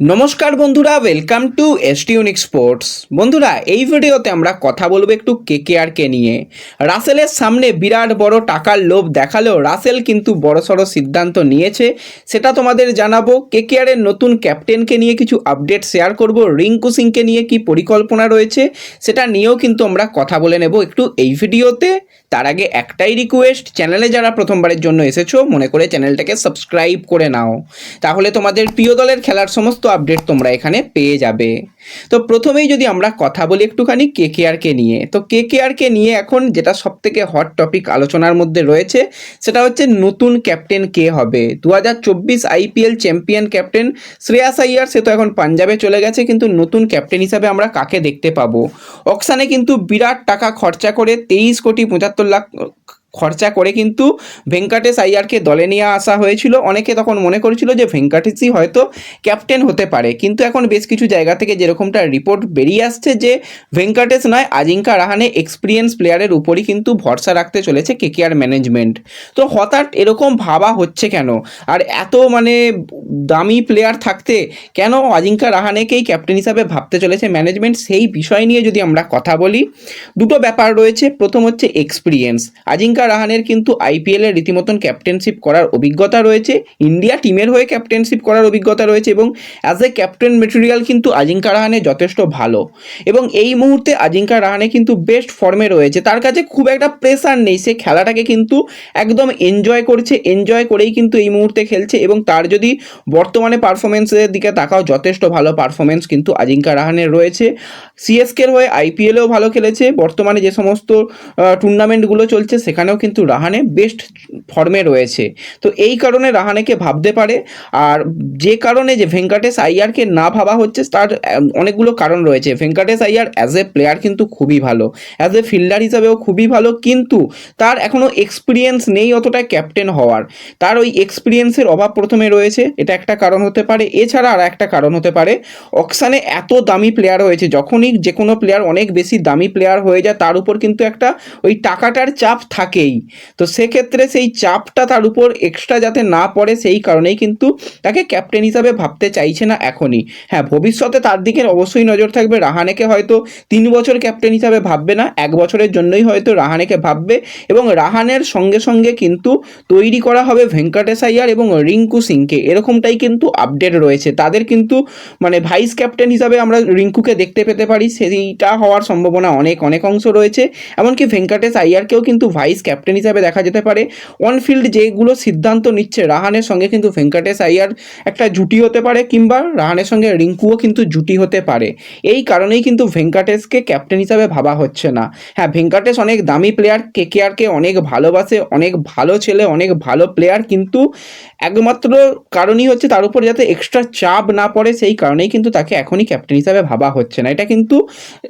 নমস্কার বন্ধুরা welcome to ST unique sports বন্ধুরা, এই ভিডিওতে আমরা কথা বলব একটু কে কে কেকেআরকে নিয়ে। রাসেলের সামনে বিরাট বড় টাকার লোভ দেখালেও রাসেল কিন্তু বড়সড় সিদ্ধান্ত নিয়েছে। সেটা তোমাদের জানাব কেকেআরের নতুন ক্যাপ্টেনকে নিয়ে কিছু আপডেট শেয়ার করব, রিঙ্কু সিংকে নিয়ে কি পরিকল্পনা রয়েছে, সেটা নিয়েও কিন্তু আমরা কথা বলে নেব একটু এই ভিডিওতে। তার আগে একটাই রিকোয়েস্ট চ্যানেলে যারা প্রথমবারের জন্য এসেছ, মনে করে চ্যানেলটাকে সাবস্ক্রাইব করে নাও। তাহলে তোমাদের প্রিয় দলের খেলার সমস্ত আপডেট তোমরা এখানে পেয়ে যাবে। তো প্রথমেই যদি আমরা কথা বলি একটুখানি কে কে আরকে নিয়ে, তো কে কে আরকে নিয়ে এখন যেটা সব থেকে হট টপিক আলোচনার মধ্যে রয়েছে, সেটা হচ্ছে নতুন ক্যাপ্টেন কে হবে। দু হাজার চব্বিশ IPL champion captain Shreyas Iyer, সে তো এখন পাঞ্জাবে চলে গেছে, কিন্তু নতুন ক্যাপ্টেন হিসাবে আমরা কাকে দেখতে পাবো? অকশানে কিন্তু বিরাট টাকা খরচা করে তেইশ কোটি পঁচাত্তর লাখ খরচা করে কিন্তু ভেঙ্কাটেশ আইয়ারকে দলে নিয়ে আসা হয়েছিল। অনেকে তখন মনে করেছিল যে ভেঙ্কাটেশই হয়তো ক্যাপ্টেন হতে পারে। কিন্তু এখন বেশ কিছু জায়গা থেকে যেরকমটা রিপোর্ট বেরিয়ে আসছে যে ভেঙ্কাটেশ নয়, আজিঙ্কা রাহানে এক্সপিরিয়েন্স প্লেয়ারের উপরই কিন্তু ভরসা রাখতে চলেছে কেকেআর ম্যানেজমেন্ট তো হঠাৎ এরকম ভাবা হচ্ছে কেন? আর এত মানে দামি প্লেয়ার থাকতে কেন আজিঙ্কা রাহানেকেই ক্যাপ্টেন হিসাবে ভাবতে চলেছে ম্যানেজমেন্ট সেই বিষয় নিয়ে যদি আমরা কথা বলি, দুটো ব্যাপার রয়েছে। প্রথম হচ্ছে এক্সপিরিয়েন্স আজিঙ্কা রাহানের কিন্তু আইপিএলের রীতিমতন ক্যাপ্টেনশিপ করার অভিজ্ঞতা রয়েছে। ইন্ডিয়া টিমের হয়ে ক্যাপ্টেনশিপ করার অভিজ্ঞতা রয়েছে এবং অ্যাজ এ ক্যাপ্টেন মেটেরিয়াল কিন্তু আজিঙ্কা রাহানে যথেষ্ট ভালো। এবং এই মুহূর্তে আজিঙ্কা রাহানে কিন্তু বেস্ট ফর্মে রয়েছে। তার কাছে খুব একটা প্রেসার নেই। সে খেলাটাকে কিন্তু একদম এনজয় করছে। এনজয় করেই কিন্তু এই মুহূর্তে খেলছে এবং তার যদি বর্তমানে পারফরমেন্সের দিকে তাকাও, যথেষ্ট ভালো পারফরমেন্স কিন্তু আজিঙ্কা রাহানের রয়েছে। সিএসকের হয়ে আইপিএলেও ভালো খেলেছে। বর্তমানে যে সমস্ত টুর্নামেন্টগুলো চলছে সেখানেও কিন্তু রাহানে বেস্ট ফর্মে রয়েছে। তো এই কারণে রাহানেকে ভাবতে পারে। আর যে কারণে যে ভেঙ্কাটেশ আইয়ারকে না ভাবা হচ্ছে, তার অনেকগুলো কারণ রয়েছে। Venkatesh Iyer as a player কিন্তু খুবই ভালো। অ্যাজ এ ফিল্ডার হিসাবেও খুবই ভালো। কিন্তু তার এখনও এক্সপিরিয়েন্স নেই অতটা ক্যাপ্টেন হওয়ার। তার ওই এক্সপিরিয়েন্সের অভাব প্রথমে রয়েছে। এটা একটা কারণ হতে পারে। এছাড়া আর একটা কারণ হতে পারে অকশানে এত দামি প্লেয়ার হয়েছে। যখনই যে কোনো প্লেয়ার অনেক বেশি দামি প্লেয়ার হয়ে যায়, তার উপর কিন্তু একটা ওই টাকাটার চাপ থাকেই। তো সেক্ষেত্রে সেই চাপটা তার উপর এক্সট্রা যাতে না পড়ে সেই কারণেই কিন্তু তাকে ক্যাপ্টেন হিসাবে ভাবতে চাইছে না এখনই। হ্যাঁ ভবিষ্যতে তার দিকে অবশ্যই নজর থাকবে। রাহানেকে হয়তো তিন বছর ক্যাপ্টেন হিসাবে ভাববে না, এক বছরের জন্যই হয়তো রাহানেকে ভাববে এবং রাহানের সঙ্গে সঙ্গে কিন্তু তৈরি করা হবে ভেঙ্কটেশ আইয়ার এবং রিঙ্কু সিংকে। এরকমটাই কিন্তু আপডেট রয়েছে। তাদের কিন্তু মানে ভাইস ক্যাপ্টেন হিসাবে আমরা রিঙ্কুকে দেখতে পেতে পারি। সেইটা হওয়ার সম্ভাবনা অনেক অনেক অংশ রয়েছে। এমনকি ভেঙ্কটেশ আইয়ারকেও কিন্তু ভাইস ক্যাপ্টেন হিসাবে দেখা যেতে পারে। অন ফিল্ড যেগুলো সিদ্ধান্ত নিচ্ছে, রাহানের সঙ্গে কিন্তু ভেঙ্কটেশ আইয়ার একটা জুটি হতে পারে কিংবা রাহানের সঙ্গে রিঙ্কুও কিন্তু জুটি হতে পারে। এই কারণেই কিন্তু ভেঙ্কটেশকে ক্যাপ্টেন হিসাবে ভাবা হচ্ছে না। হ্যাঁ ভেঙ্কটেশ অনেক দামি প্লেয়ার কেকেআরকে অনেক ভালোবাসে, অনেক ভালো ছেলে, অনেক ভালো প্লেয়ার কিন্তু একমাত্র কারণই হচ্ছে তার উপর যাতে এক্সট্রা চাপ না পড়ে, সেই কারণেই কিন্তু তাকে এখনই ক্যাপ্টেন হিসাবে ভাবা হচ্ছে না। এটা কিন্তু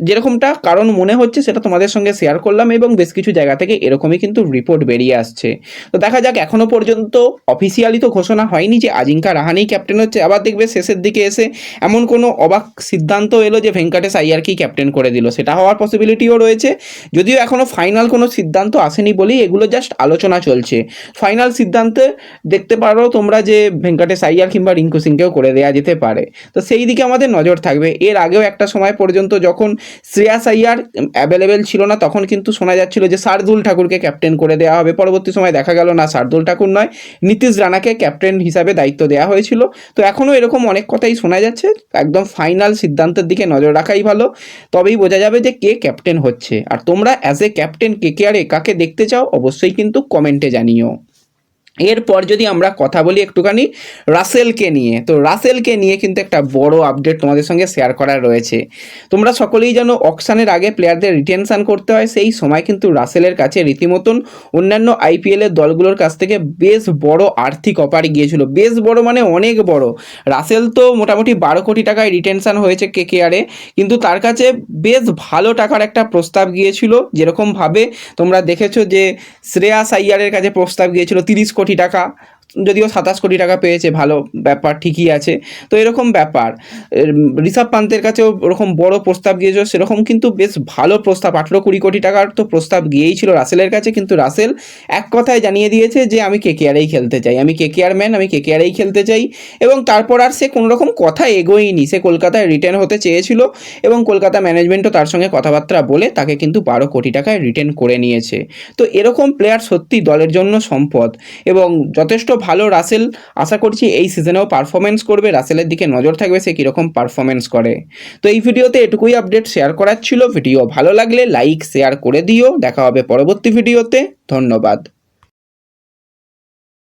যেরকমটা কারণ মনে হচ্ছে, সেটা তোমাদের সঙ্গে শেয়ার করলাম এবং বেশ কিছু জায়গা থেকে এরকমই কিন্তু রিপোর্ট বেরিয়ে আসছে। তো দেখা যাক, এখনও পর্যন্ত অফিসিয়ালি তো ঘোষণা হয়নি যে আজিঙ্কা রাহানেই ক্যাপ্টেন হচ্ছে। আবার দেখবে শেষের দিকে এসে এমন কোনো অবাক সিদ্ধান্ত এলো যে ভেঙ্কাটেশ আইয়ারকেই ক্যাপ্টেন করে দিল। সেটা হওয়ার পসিবিলিটিও রয়েছে। যদিও এখনও ফাইনাল কোনো সিদ্ধান্ত আসেনি বলেই এগুলো জাস্ট আলোচনা চলছে। ফাইনাল সিদ্ধান্তে দেখতে পারো তোমরা যে ভেঙ্কাটেশ আইয়ার কিংবা রিঙ্কু সিংকেও করে দেওয়া যেতে পারে। তো সেই দিকে আমাদের নজর থাকবে। এর আগেও একটা সময় পর্যন্ত যখন শ্রেয়াস আইয়ার অ্যাভেলেবেল ছিল না, তখন কিন্তু শোনা যাচ্ছিল যে শার্দুল ঠাকুরকে ক্যাপ্টেন করে দেওয়া হবে। পরবর্তী সময় দেখা গেল, না, শার্দুল ঠাকুর নয়, নীতিশ রানাকে ক্যাপ্টেন হিসাবে দায়িত্ব দেওয়া হয়েছিল। তো এখনও এরকম অনেক কথাই শোনা যাচ্ছে, একদম ফাইনাল সিদ্ধান্তের দিকে নজর রাখাই ভালো। তবেই বোঝা যাবে যে কে ক্যাপ্টেন হচ্ছে। আর তোমরা অ্যাজ এ ক্যাপ্টেন কে কে আর কাকে দেখতে চাও, অবশ্যই কিন্তু কমেন্টে জানিও। এরপর যদি আমরা কথা বলি একটুখানি রাসেলকে নিয়ে, তো রাসেলকে নিয়ে কিন্তু একটা বড় আপডেট তোমাদের সঙ্গে শেয়ার করা রয়েছে। তোমরা সকলেই জানো অকশানের আগে প্লেয়ারদের রিটেনশান করতে হয়, সেই সময় কিন্তু রাসেলের কাছে রীতিমতন অন্যান্য আইপিএলের দলগুলোর কাছ থেকে বেশ বড় আর্থিক অফার গিয়েছিল। বেশ বড় মানে অনেক বড়। রাসেল তো মোটামুটি বারো কোটি টাকায় রিটেনশান হয়েছে কে কেয়ারে কিন্তু তার কাছে বেশ ভালো টাকার একটা প্রস্তাব গিয়েছিল। যেরকমভাবে তোমরা দেখেছ যে শ্রেয়াস আইয়ারের কাছে প্রস্তাব গিয়েছিল তিরিশ কোটি টাকা যদিও সাতাশ কোটি টাকা পেয়েছে, ভালো ব্যাপার, ঠিকই আছে। তো এরকম ব্যাপার। ঋষভ পান্তের কাছেও ওরকম বড় প্রস্তাব গিয়েছিল, সেরকম কিন্তু বেশ ভালো প্রস্তাব, আঠেরো কুড়ি কোটি টাকার তো প্রস্তাব গিয়েই ছিল রাসেলের কাছে, কিন্তু রাসেল এক কথায় জানিয়ে দিয়েছে যে, আমি কে কেকেআরেই খেলতে চাই, আমি কে কেকেআর ম্যান আমি কে কেকেআরেই খেলতে চাই। এবং তারপর আর সে কোনো রকম কথা এগোয়নি। সে কলকাতায় রিটার্ন হতে চেয়েছিল এবং কলকাতা ম্যানেজমেন্টও তার সঙ্গে কথাবার্তা বলে তাকে কিন্তু বারো কোটি টাকায় রিটার্ন করে নিয়েছে। তো এরকম প্লেয়ার সত্যি দলের জন্য সম্পদ এবং যথেষ্ট ভালো রাসেল? আশা করছি এই সিজনেও পারফরমেন্স করবে। রাসেলের দিকে নজর থাকবে সে কীরকম পারফরমেন্স করে। তো এই ভিডিওতে এটুকুই আপডেট শেয়ার করার ছিল। ভিডিও ভালো লাগলে লাইক শেয়ার করে দিও। দেখা হবে পরবর্তী ভিডিওতে ধন্যবাদ।